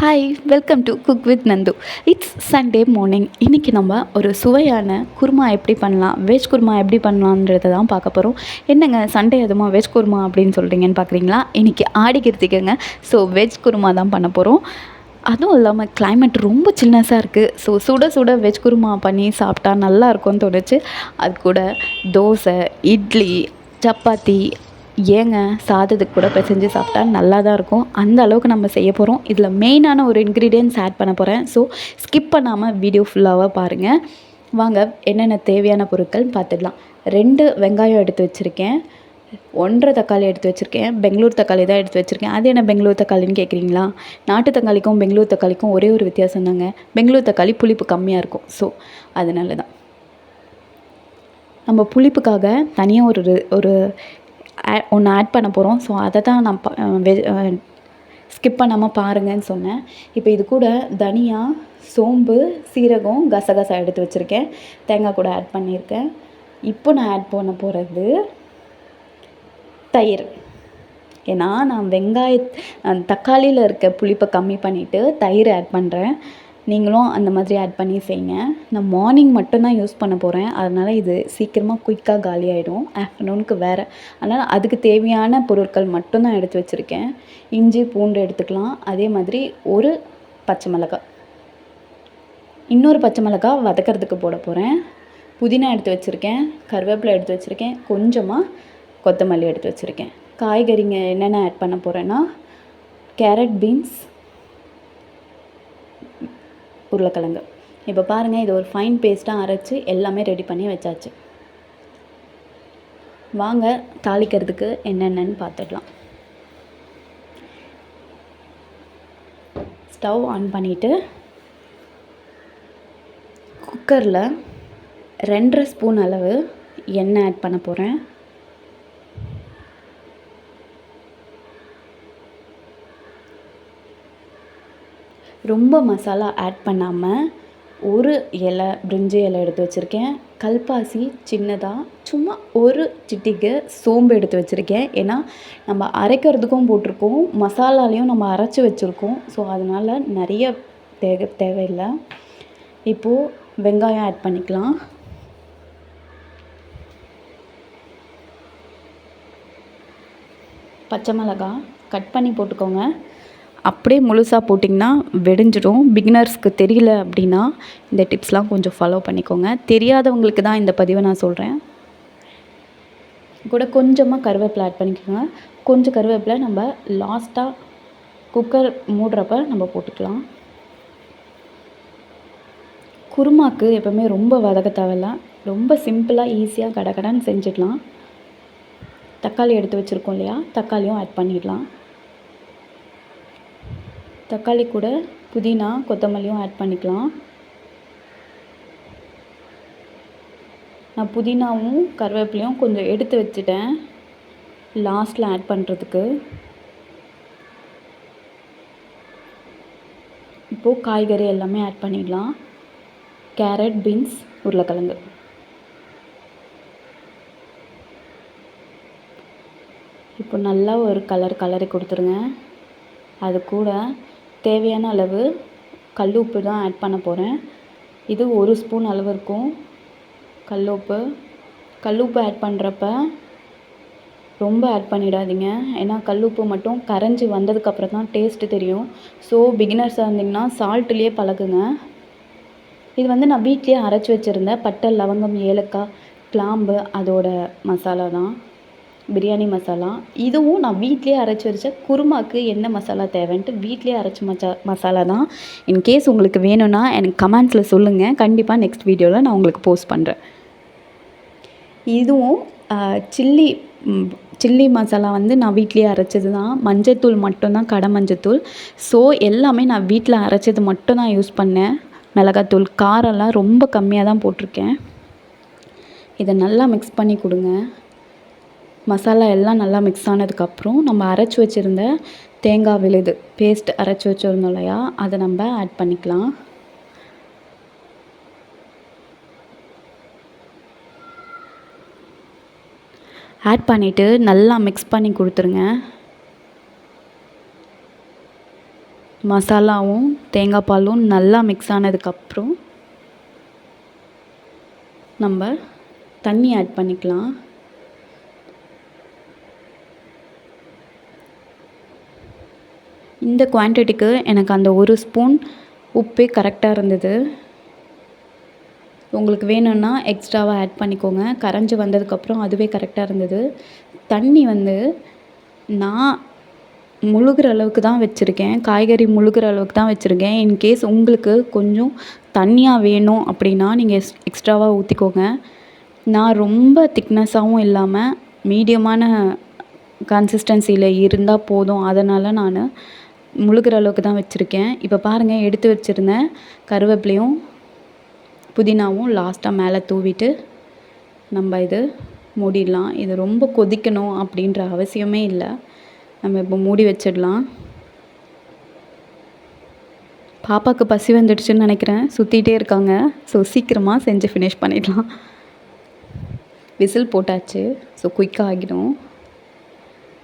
Hi welcome to cook with Nandu it's Sunday morning இன்றைக்கி நம்ம ஒரு சுவையான குருமா எப்படி பண்ணலாம் வெஜ் குருமா எப்படி பண்ணலான்றதை தான் பார்க்க போகிறோம் என்னங்க சண்டே அதுமா வெஜ் குருமா அப்படின்னு சொல்கிறீங்கன்னு பார்க்குறீங்களா? இன்றைக்கி ஆடி கிருத்திகங்க. ஸோ வெஜ் குருமா தான் பண்ண போகிறோம் அதுவும் இல்லாமல் கிளைமேட் ரொம்ப சில்னஸாக இருக்குது ஸோ சுட சுட வெஜ் குருமா பண்ணி சாப்பிட்டா நல்லா இருக்கும்னு தோணுச்சு. அது கூட தோசை இட்லி சப்பாத்தி ஏங்க சாதத்துக்கு கூட பிசைஞ்சு சாப்பிட்டா நல்லா தான் இருக்கும். அந்த அளவுக்கு நம்ம செய்ய போகிறோம் இதில் மெயினான ஒரு இன்க்ரீடியன்ஸ் ஆட் பண்ண போகிறேன் ஸோ ஸ்கிப் பண்ணாமல் வீடியோ ஃபுல்லாக பாருங்கள் வாங்க என்னென்ன தேவையான பொருட்கள் பார்த்துடலாம். ரெண்டு வெங்காயம் எடுத்து வச்சுருக்கேன். ஒன்றரை தக்காளி எடுத்து வச்சுருக்கேன். பெங்களூர் தக்காளி தான் எடுத்து வச்சுருக்கேன். அது என்ன பெங்களூர் தக்காளின்னு கேட்குறீங்களா? நாட்டு தக்காளிக்கும் பெங்களூர் தக்காளிக்கும் ஒரே ஒரு வித்தியாசம் தாங்க. பெங்களூர் தக்காளி புளிப்பு கம்மியாக இருக்கும். ஸோ அதனால தான் நம்ம புளிப்புக்காக தனியாக ஒரு ஒரு ஒன்று ஆட் பண்ண போகிறோம் ஸோ அதை தான் நான் வெ ஸ்கிப் பண்ணாமல் பாருங்கன்னு சொன்னேன். இப்போ இது கூட தனியா சோம்பு சீரகம் கசகசா எடுத்து வச்சுருக்கேன். தேங்காய் கூட ஆட் பண்ணியிருக்கேன். இப்போ நான் ஆட் பண்ண போகிறது தயிர். ஏன்னா நான் வெங்காய தக்காளியில் இருக்க புளிப்பை கம்மி பண்ணிவிட்டு தயிர் ஆட் பண்ணுறேன் நீங்களும் அந்த மாதிரி ஆட் பண்ணி செய்யுங்க நான் மார்னிங் மட்டும்தான் யூஸ் பண்ண போகிறேன் அதனால் இது சீக்கிரமாக குயிக்காக காலி ஆகிடும் ஆஃப்டர்நூனுக்கு வேறு. அதனால் அதுக்கு தேவையான பொருட்கள் மட்டும்தான் எடுத்து வச்சுருக்கேன். இஞ்சி பூண்டு எடுத்துக்கலாம். அதே மாதிரி ஒரு பச்சை மிளகாய் இன்னொரு பச்சை மிளகாய் வதக்கிறதுக்கு போட போகிறேன் புதினா எடுத்து வச்சுருக்கேன். கருவேப்பிலை எடுத்து வச்சுருக்கேன். கொஞ்சமாக கொத்தமல்லி எடுத்து வச்சுருக்கேன். காய்கறிங்க என்னென்ன ஆட் பண்ண போகிறேன்னா கேரட் பீன்ஸ் உருளைக்கிழங்கு. இப்போ பாருங்கள் இது ஒரு ஃபைன் பேஸ்ட்டாக அரைச்சி எல்லாமே ரெடி பண்ணி வச்சாச்சு. வாங்க தாளிக்கிறதுக்கு என்னென்னன்னு பார்த்துடலாம் ஸ்டவ் ஆன் பண்ணிவிட்டு குக்கரில் ரெண்டரை ஸ்பூன் அளவு எண்ணெய் ஆட் பண்ண போகிறேன் ரொம்ப மசாலா ஆட் பண்ணாமல் ஒரு இலை பிரிஞ்சி இலை எடுத்து வச்சுருக்கேன். கல்பாசி சின்னதாக சும்மா ஒரு சிட்டிக்கு சோம்பு எடுத்து வச்சுருக்கேன். ஏன்னா நம்ம அரைக்கிறதுக்கும் போட்டிருக்கோம் மசாலாலையும் நம்ம அரைச்சி வச்சுருக்கோம். ஸோ அதனால் நிறைய தேவை தேவையில்லை. இப்போது வெங்காயம் ஆட் பண்ணிக்கலாம். பச்சை மிளகா கட் பண்ணி போட்டுக்கோங்க. அப்படியே முழுசாக போட்டிங்கன்னா வெடிஞ்சிடும் பிகினர்ஸ்க்கு தெரியல அப்படின்னா இந்த டிப்ஸ்லாம் கொஞ்சம் ஃபாலோ பண்ணிக்கோங்க. தெரியாதவங்களுக்கு தான் இந்த பதிவை நான் சொல்கிறேன் கூட கொஞ்சமாக கருவேப்பிலை ஆட் பண்ணிக்கோங்க. கொஞ்சம் கருவேப்பிலை நம்ம லாஸ்ட்டாக குக்கர் மூடுறப்ப நம்ம போட்டுக்கலாம். குருமாக்கு எப்போவுமே ரொம்ப வதக்க தேவையில்ல. ரொம்ப சிம்பிளாக ஈஸியாக கடகடன்னு செஞ்சிடலாம். தக்காளி எடுத்து வச்சுருக்கோம் இல்லையா? தக்காளியும் ஆட் பண்ணிடலாம். தக்காளி கூட புதினா கொத்தமல்லியும் ஆட் பண்ணிக்கலாம். நான் புதினாவும் கருவேப்பிலையும் கொஞ்சம் எடுத்து வச்சுட்டேன். லாஸ்ட்டில் ஆட் பண்ணுறதுக்கு இப்போது காய்கறி எல்லாமே ஆட் பண்ணிடலாம். கேரட் பீன்ஸ் உருளைக்கிழங்கு. இப்போ நல்லா ஒரு கலர் கலரை கொடுத்துருங்க. அது கூட தேவையான அளவு கல் உப்பு தான் ஆட் பண்ண போகிறேன் இது ஒரு ஸ்பூன் அளவு இருக்கும் கல் உப்பு. கல் உப்பு ஆட் பண்ணுறப்ப ரொம்ப ஆட் பண்ணிடாதீங்க. ஏன்னா கல் உப்பு மட்டும் கரைஞ்சி வந்ததுக்கப்புறம் தான் டேஸ்ட்டு தெரியும். ஸோ பிகினர்ஸாக இருந்தீங்கன்னா சால்ட்டுலேயே பழகுங்க. இது வந்து நான் வீட்லேயே அரைச்சி வச்சுருந்தேன் பட்டை லவங்கம் ஏலக்காய் கிளாம்பு அதோட மசாலா தான். பிரியாணி மசாலா. இதுவும் நான் வீட்லேயே அரைச்சி வச்ச குருமாக்கு என்ன மசாலா தேவைன்ட்டு வீட்லேயே அரைச்ச மச்சா மசாலா தான். இன்கேஸ் உங்களுக்கு வேணும்னா எனக்கு கமெண்ட்ஸில் சொல்லுங்கள் கண்டிப்பாக நெக்ஸ்ட் வீடியோவில் நான் உங்களுக்கு போஸ்ட் பண்ணுறேன் இதுவும் சில்லி சில்லி மசாலா வந்து நான் வீட்லேயே அரைச்சது தான். மஞ்சத்தூள் மட்டும்தான் கடை மஞ்சத்தூள். ஸோ எல்லாமே நான் வீட்டில் அரைச்சது மட்டும் தான் யூஸ் பண்ணேன். மிளகாத்தூள் காரம்லாம் ரொம்ப கம்மியாக தான் போட்டிருக்கேன். இதை நல்லா மிக்ஸ் பண்ணி கொடுங்க. மசாலா எல்லாம் நல்லா மிக்ஸ் ஆனதுக்கப்புறம் நம்ம அரைச்சி வச்சுருந்த தேங்காய் விழுது பேஸ்ட் அரைச்சி வச்சுருந்தோம் இல்லையா? அதை நம்ம ஆட் பண்ணிக்கலாம். ஆட் பண்ணிவிட்டு நல்லா மிக்ஸ் பண்ணி கொடுத்துருங்க. மசாலாவும் தேங்காய் பாலும் நல்லா மிக்ஸ் ஆனதுக்கப்புறம் நம்ம தண்ணி ஆட் பண்ணிக்கலாம். இந்த குவான்டிட்டிக்கு எனக்கு அந்த ஒரு ஸ்பூன் உப்பே கரெக்டாக இருந்தது. உங்களுக்கு வேணும்னா எக்ஸ்ட்ராவாக ஆட் பண்ணிக்கோங்க. கரைஞ்சி வந்ததுக்கப்புறம் அதுவே கரெக்டாக இருந்தது. தண்ணி வந்து நான் முழுகிற அளவுக்கு தான் வச்சுருக்கேன். காய்கறி முழுகிற அளவுக்கு தான் வச்சுருக்கேன். இன்கேஸ் உங்களுக்கு கொஞ்சம் தண்ணியாக வேணும் அப்படின்னா நீங்கள் எக்ஸ் எக்ஸ்ட்ராவாக ஊற்றிக்கோங்க நான் ரொம்ப திக்னஸாகவும் இல்லாமல் மீடியமான கன்சிஸ்டன்சியில் இருந்தால் போதும். அதனால் நான் முழுகிற அளவுக்கு தான் வச்சுருக்கேன். இப்போ பாருங்கள் எடுத்து வச்சுருந்தேன் கருவேப்பிலையும் புதினாவும் லாஸ்ட்டாக மேலே தூவிட்டு நம்ம இது மூடிடலாம். இது ரொம்ப கொதிக்கணும் அப்படின்ற அவசியமே இல்லை. நம்ம இப்போ மூடி வச்சிடலாம். பாப்பாவுக்கு பசி வந்துடுச்சுன்னு நினைக்கிறேன். சுற்றிட்டே இருக்காங்க. ஸோ சீக்கிரமாக செஞ்சு ஃபினிஷ் பண்ணிடலாம். விசில் போட்டாச்சு. ஸோ குயிக்காக ஆகிடும்.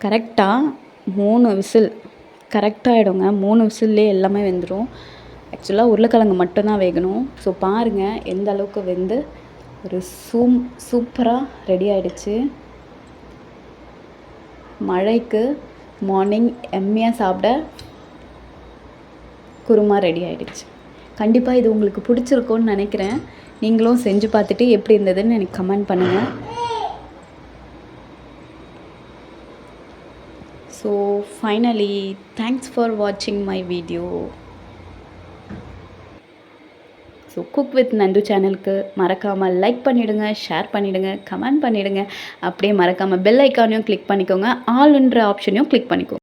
கரெக்டாக மூணு விசில். கரெக்டாகிடுங்க மூணு விசில்லே எல்லாமே வெந்துடும் ஆக்சுவலாக உருளைக்கிழங்கு மட்டும்தான் வேகணும். ஸோ பாருங்கள் எந்த அளவுக்கு வெந்து ஒரு சூம் சூப்பராக ரெடி ஆகிடுச்சு மழைக்கு மார்னிங் எம்மியாக சாப்பிட குருமா ரெடி ஆகிடுச்சு கண்டிப்பாக இது உங்களுக்கு பிடிச்சிருக்கோன்னு நினைக்கிறேன். நீங்களும் செஞ்சு பார்த்துட்டு எப்படி இருந்ததுன்னு எனக்கு கமெண்ட் பண்ணுங்கள் ஸோ ஃபைனலி தேங்க்ஸ் ஃபார் வாட்சிங் my video so cook with Nandu சேனலுக்கு மறக்காமல் லைக் பண்ணிவிடுங்க ஷேர் பண்ணிவிடுங்க கமெண்ட் பண்ணிவிடுங்க அப்படியே மறக்காமல் பெல் ஐக்கானையும் கிளிக் பண்ணிக்கோங்க. ஆல்ன்ற ஆப்ஷனையும் கிளிக் பண்ணிக்கோங்க.